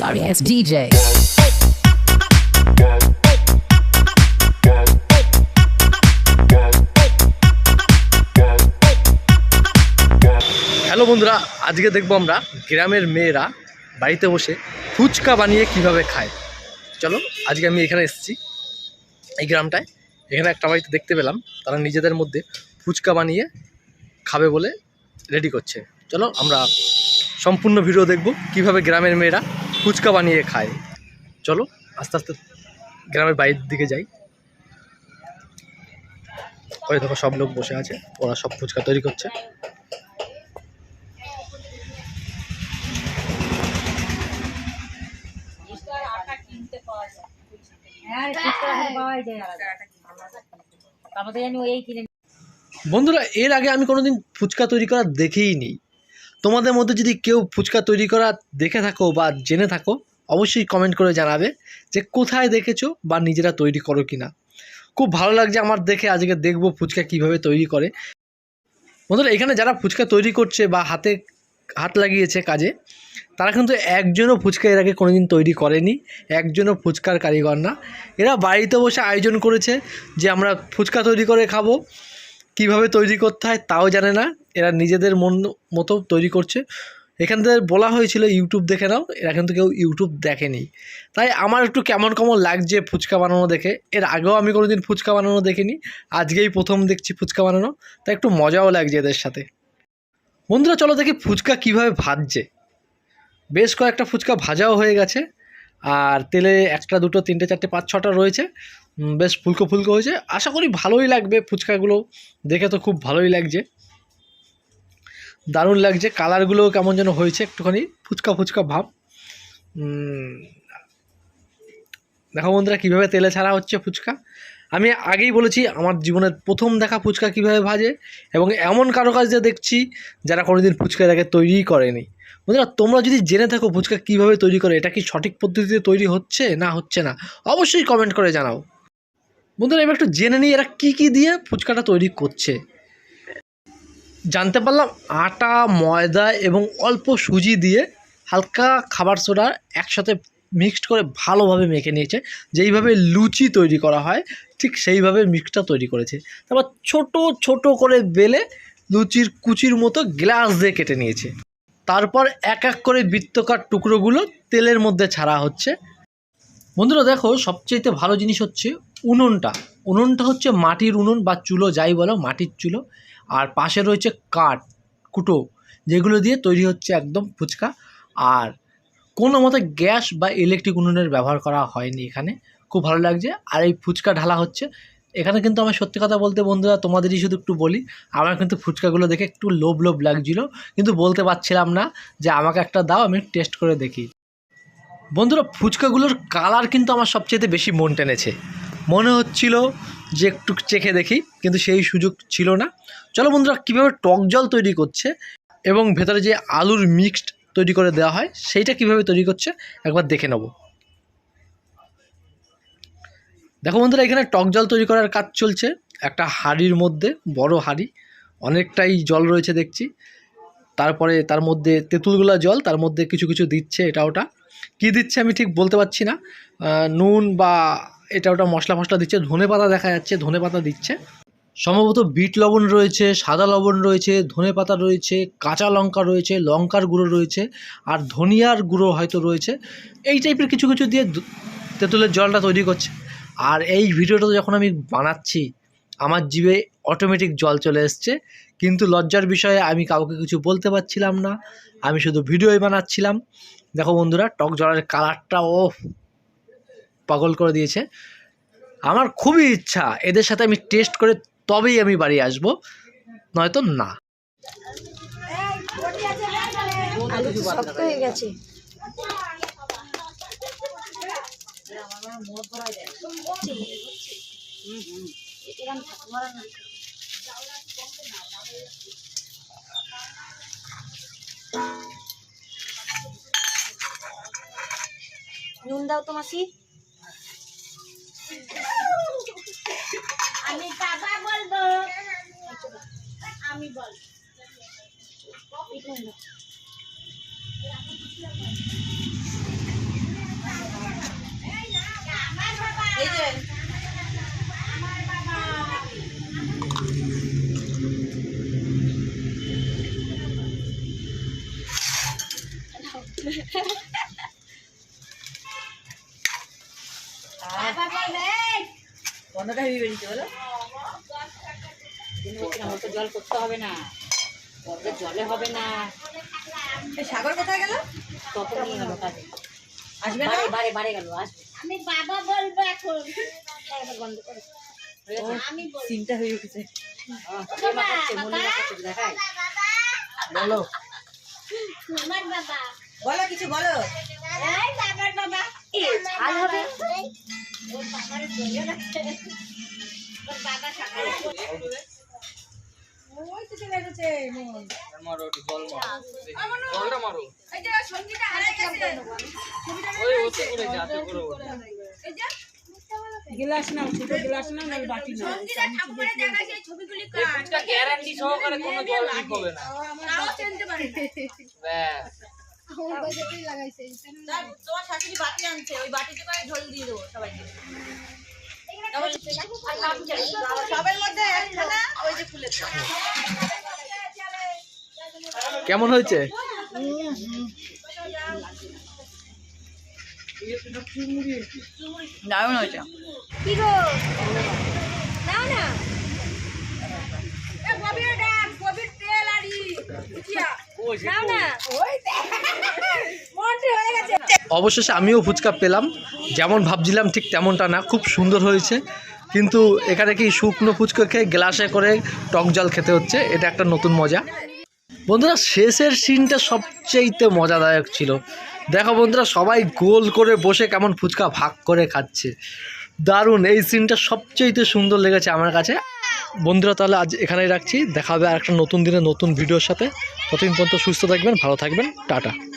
Sorry ass DJ. Hello বন্ধুরা, আজকে দেখব আমরা গ্রামের মেয়েরা বাড়িতে বসে ফুচকা বানিয়ে কীভাবে খায়। চলো, আজকে আমি এখানে এসেছি, এই গ্রামটায়। এখানে একটা বাড়িতে দেখতে পেলাম, তারা নিজেদের মধ্যে ফুচকা বানিয়ে খাবে বলে রেডি করছে। চলো, আমরা সম্পূর্ণ ভিডিও দেখব, কীভাবে গ্রামের মেয়েরা ফুচকা বানিয়ে খায়। চলো আস্তে আস্তে গ্রামের বাইরের দিকে যাই। ওই দেখো সব লোক বসে আছে। ওরা সব ফুচকা তৈরি করছে। বন্ধুরা এর আগে আমি কোনোদিন ফুচকা তৈরি করা দেখেই নি তোমাদের মধ্যে যদি কেউ ফুচকা তৈরি করা দেখে থাকো বা জেনে থাকো, অবশ্যই কমেন্ট করে জানাবে যে কোথায় দেখেছ বা নিজেরা তৈরি করো কি না খুব ভালো লাগছে আমার দেখে, আজকে দেখব ফুচকা কীভাবে তৈরি করে। বন্ধুরা, এখানে যারা ফুচকা তৈরি করছে বা হাতে হাত লাগিয়েছে কাজে, তারা কিন্তু একজনও ফুচকা এর আগে কোনোদিন তৈরি করেনি, একজনও ফুচকার কারিগর না। এরা বাড়িতে বসে আয়োজন করেছে যে আমরা ফুচকা তৈরি করে খাব। কীভাবে তৈরি করতে হয় তাও জানে না। এরা নিজেদের মন মতো তৈরি করছে। এখান থেকে বলা হয়েছিল, ইউটিউব দেখে নাও। এরা কিন্তু কেউ ইউটিউব দেখেনি। তাই আমার একটু কেমন কেমন লাগছে ফুচকা বানানো দেখে। এর আগেও আমি কোনোদিন ফুচকা বানানো দেখিনি। আজকেই প্রথম দেখছি ফুচকা বানানো। তাই একটু মজাও লাগছে এদের সাথে। বন্ধুরা, চলো দেখি ফুচকা কীভাবে ভাজছে। বেশ কয়েকটা ফুচকা ভাজাও হয়ে গেছে। আর তেলে একটা, দুটো, তিনটে, চারটে, পাঁচ, ছটা রয়েছে। বেশ ফুলকো ফুলকো হয়েছে। আশা করি ভালোই লাগবে ফুচকাগুলো। দেখে তো খুব ভালোই লাগছে। দারুণ লাগছে। কালারগুলোও কেমন যেন হয়েছে একটুখানি। ফুচকা ফুচকা ভাব। দেখো বন্ধুরা, কীভাবে তেলে ছাড়া হচ্ছে ফুচকা। আমি আগেই বলেছি, আমার জীবনের প্রথম দেখা ফুচকা কীভাবে ভাজে এবং এমন কারও কাজ দিয়ে দেখছি যারা কোনোদিন ফুচকা আগে তৈরিই করেনি। বন্ধুরা, তোমরা যদি জেনে থাকো ফুচকা কীভাবে তৈরি করে, এটা কি সঠিক পদ্ধতিতে তৈরি হচ্ছে না হচ্ছে না, অবশ্যই কমেন্ট করে জানাও। বন্ধুরা, এবার একটু জেনে নিই এরা কী কী দিয়ে ফুচকাটা তৈরি করছে। জানতে পারলাম, আটা, ময়দা এবং অল্প সুজি দিয়ে হালকা খাবার সোডা একসাথে মিক্সড করে ভালোভাবে মেখে নিয়েছে। যেইভাবে লুচি তৈরি করা হয়, ঠিক সেইভাবে মিক্সটা তৈরি করেছে। তারপর ছোট ছোট করে বেলে লুচির কুচির মতো গ্লাস দিয়ে কেটে নিয়েছে। তারপর এক এক করে বৃত্তকার টুকরোগুলো তেলের মধ্যে ছাড়া হচ্ছে। বন্ধুরা, দেখো সবচেয়ে ভালো জিনিস হচ্ছে উনুনটা। উনুনটা হচ্ছে মাটির উনুন বা চুলো, যাই বলো, মাটির চুলো। আর পাশে রয়েছে কাঠ, কুটো, যেগুলো দিয়ে তৈরি হচ্ছে একদম ফুচকা। আর কোনো মতে গ্যাস বা ইলেকট্রিক উনুনের ব্যবহার করা হয়নি এখানে। খুব ভালো লাগছে। আর এই ফুচকা ঢালা হচ্ছে। এখানে কিন্তু আমি সত্যি কথা বলতে বন্ধুরা তোমাদেরই শুধু একটু বলি, আমার কিন্তু ফুচকাগুলো দেখে একটু লোভ লোভ লাগছিল। কিন্তু বলতে পারছিলাম না যে আমাকে একটা দাও, আমি টেস্ট করে দেখি। বন্ধুরা, ফুচকাগুলোর কালার কিন্তু আমার সবচেয়ে বেশি মন টেনেছে। মনে হচ্ছিল যে একটু চেখে দেখি, কিন্তু সেই সুযোগ ছিল না। চলো বন্ধুরা, কীভাবে টক জল তৈরি করছে এবং ভেতরে যে আলুর মিক্সড তৈরি করে দেওয়া হয়, সেইটা কীভাবে তৈরি করছে, একবার দেখে নেব। দেখো বন্ধুরা, এখানে টক জল তৈরি করার কাজ চলছে। একটা হাঁড়ির মধ্যে, বড় হাঁড়ি, অনেকটাই জল রয়েছে দেখছি। তারপরে তার মধ্যে তেঁতুলগুলা জল, তার মধ্যে কিছু কিছু দিচ্ছে এটা ওটা। কী দিচ্ছে আমি ঠিক বলতে পারছি না। নুন বা এটা ওটা মশলা মশলা দিচ্ছে, ধনে পাতা দেখা যাচ্ছে, ধনে পাতা দিচ্ছে। সম্ভবত বিট লবণ রয়েছে, সাদা লবণ রয়েছে, ধনে পাতা রয়েছে, কাঁচা লঙ্কা রয়েছে, লঙ্কার গুঁড়ো রয়েছে, আর ধনিয়ার গুঁড়ো হয়তো রয়েছে। এই টাইপের কিছু কিছু দিয়ে তেঁতুলের জলটা তৈরি করছে। আর এই ভিডিওটা যখন আমি বানাচ্ছি, আমার জিভে অটোমেটিক জল চলে এসছে। কিন্তু লজ্জার বিষয়ে আমি কাউকে কিছু বলতে পারছিলাম না। আমি শুধু ভিডিওই বানাচ্ছিলাম। দেখো বন্ধুরা, টক জলের কালারটা ও পাগল করে দিয়েছে। আমার খুবই ইচ্ছা এদের সাথে আমি টেস্ট করে তবেই আমি বাড়ি আসব, নয়তো না। নুন দাও তো মাসি। আমি বাবা বলব। আমি বল। এই যে। আমার বন্ধটা হেভি বেরিয়েছে বলো? কিন্তু বলছি না, ওর তো জল করতে হবে না। ওদের জলে হবে না। সাগর কোথায় গেল? তত নিয়ে গেল কাজে। আসবে না? বারে বারে গেল আসবে। আমি বাবা বলব এখন। বন্ধ করে। আমি হয়ে উঠেছে মনে দেখায়? বলো। বলো কিছু বলো। বাবার বাবা। হবে। ওর বাবার বলে রাখছে ওর বাবা সকালে ওই তো চলে এসেছে মন। মারো একটু মারো। জলটা মারো এই যে সঙ্গীটা হারিয়ে গেছে। ওই ওতে করে যাতে করে ওঠে। গ্লাস নাও ছোট গ্লাস নাও না বাটি নাও ঠাকুরের সেই ছবিগুলি গ্যারান্টি সহকারে কোনো জল লিক হবে না। নাও চিনতে পারে তোমার শাশুড়ি বাটি আনছে ওই বাটিতে করে ঝোল দিয়ে দেবো সবাইকে। সবের মধ্যে একখানা ওই যে ফুলের কেমন হয়েছে? দারুণ হয়েছে। কি গো? নাও না। নাও না অবশেষে আমিও ফুচকা পেলাম। যেমন ভাবছিলাম ঠিক তেমনটা না খুব সুন্দর হয়েছে। কিন্তু এখানে কি শুকনো ফুচকা খেয়ে গ্লাসে করে টক জল খেতে হচ্ছে? এটা একটা নতুন মজা। বন্ধুরা শেষের সিনটা সবচেয়েতে মজাদায়ক ছিল। দেখো বন্ধুরা সবাই গোল করে বসে কেমন ফুচকা ভাগ করে খাচ্ছে। দারুণ এই সিনটা সবচেয়েতে সুন্দর লেগেছে আমার কাছে। বন্ধুরা, তাহলে আজ এখানেই রাখছি। দেখা হবে আর একটা নতুন দিনে নতুন ভিডিওর সাথে। ততদিন পর্যন্ত সুস্থ থাকবেন, ভালো থাকবেন। টাটা।